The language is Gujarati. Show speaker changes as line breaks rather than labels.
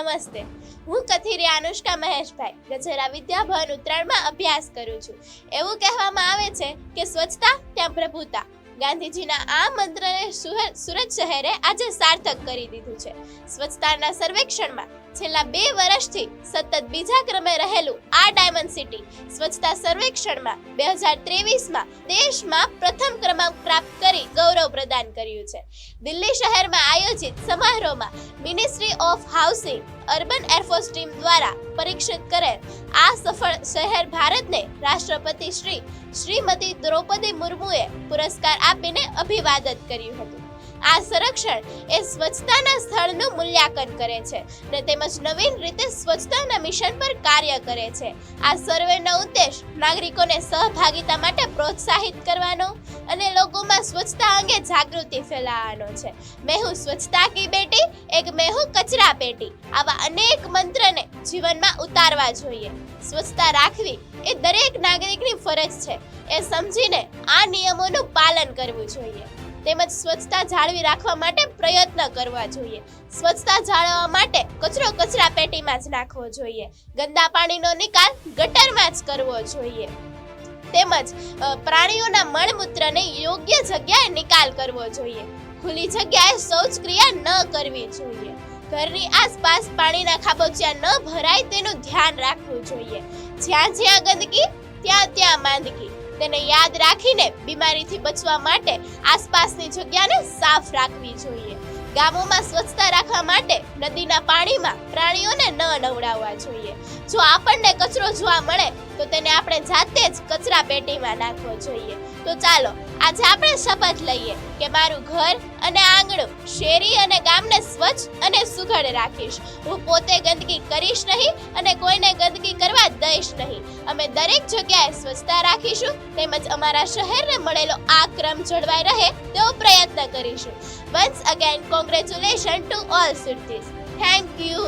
નમસ્તે. હું કથિરી અનુષ્કા મહેશભાઈ, ગજેરા વિદ્યાભવન ઉત્તરાયણમાં અભ્યાસ કરું છું. એવું કહેવામાં આવે છે કે સ્વચ્છતા ત્યાં પ્રભુતા. ગાંધીજીના આ મંત્રને સુરત શહેરે આજે સાર્થક કરી દીધું છે. સ્વચ્છતાના સર્વેક્ષણમાં છેલ્લા બે વર્ષથી સતત બીજા ક્રમે રહેલું આ ડાયમંડ સિટી સ્વચ્છતા સર્વેક્ષણમાં બે હજાર ત્રેવીસમાં દેશમાં પ્રથમ ક્રમાંક પ્રાપ્ત કરી ગૌરવ પ્રદાન કર્યું છે. દિલ્હી શહેરમાં આયોજિત સમારોહમાં ministry of housing urban air force team દ્વારા પરીક્ષિત કરેલ આ સફળ શહેર ભારતને રાષ્ટ્રપતિ શ્રી શ્રીમતી દ્રૌપદી મુર્મુએ પુરસ્કાર આપીને અભિવાદન કર્યું હતું. આ સંરક્ષણ એ સ્વચ્છતાના સ્થળનું મૂલ્યાંકન કરે છે અને તેમજ નવીન રીતે સ્વચ્છતાના મિશન પર કાર્ય કરે છે. આ સર્વેનો ઉદ્દેશ નાગરિકોને સહભાગિતા માટે પ્રોત્સાહિત કરવાનો અને લોકોમાં સ્વચ્છતા અંગે જાગૃતિ ફેલાવવાનો છે. મેં હું સ્વચ્છતા કી બેટી, એક મેં હું કચરા પેટી આવા અનેક મંત્રને જીવનમાં ઉતારવા જોઈએ. સ્વચ્છતા રાખવી એ દરેક નાગરિકની ફરજ છે. એ સમજીને આ નિયમોનું પાલન કરવું જોઈએ. તેમજ સ્વચ્છતા જાળવી રાખવા માટે પ્રયત્ન કરવા જોઈએ. સ્વચ્છતા જાળવવા માટે કચરો કચરા પેટીમાં જ નાખવો જોઈએ. ગંદા પાણીનો નિકાલ ગટરમાં જ કરવો જોઈએ. તેમજ પ્રાણીઓના મળમૂત્રને યોગ્ય જગ્યાએ નિકાલ કરવો જોઈએ. ખુલ્લી જગ્યાએ શૌચક્રિયા ન કરવી જોઈએ. ઘરની આસપાસ પાણીના ખાબોચિયા ન ભરાય તેનું ધ્યાન રાખવું જોઈએ. જ્યાં જ્યાં ગંદકી, ત્યાં ત્યાં માંદગી. તેને યાદ રાખીને બીમારીથી બચવા માટે આસપાસની જગ્યાને સાફ રાખવી જોઈએ. ગામોમાં સ્વચ્છતા રાખવા માટે નદીના પાણીમાં પ્રાણીઓને ન નવડાવવા જોઈએ. જો આપણને કચરો જોવા મળે તો તેને આપણે જાતે જ કચરા પેટીમાં નાખવો જોઈએ. તો ચાલો, આજે આપણે શપથ લઈએ કે મારું ઘર અને આંગણું શેરી અને ગામને સ્વચ્છ અને સુઘડ રાખીશ. હું પોતે ગંદકી કરીશ નહીં અને કોઈને ગંદકી કરવા દઈશ નહીં. અમે દરેક જગ્યાએ સ્વચ્છતા રાખીશું તેમજ અમારા શહેરને મળેલો આ ક્રમ જળવાઈ રહે તેવો પ્રયત્ન કરીશું. Once again congratulation to all cities thank you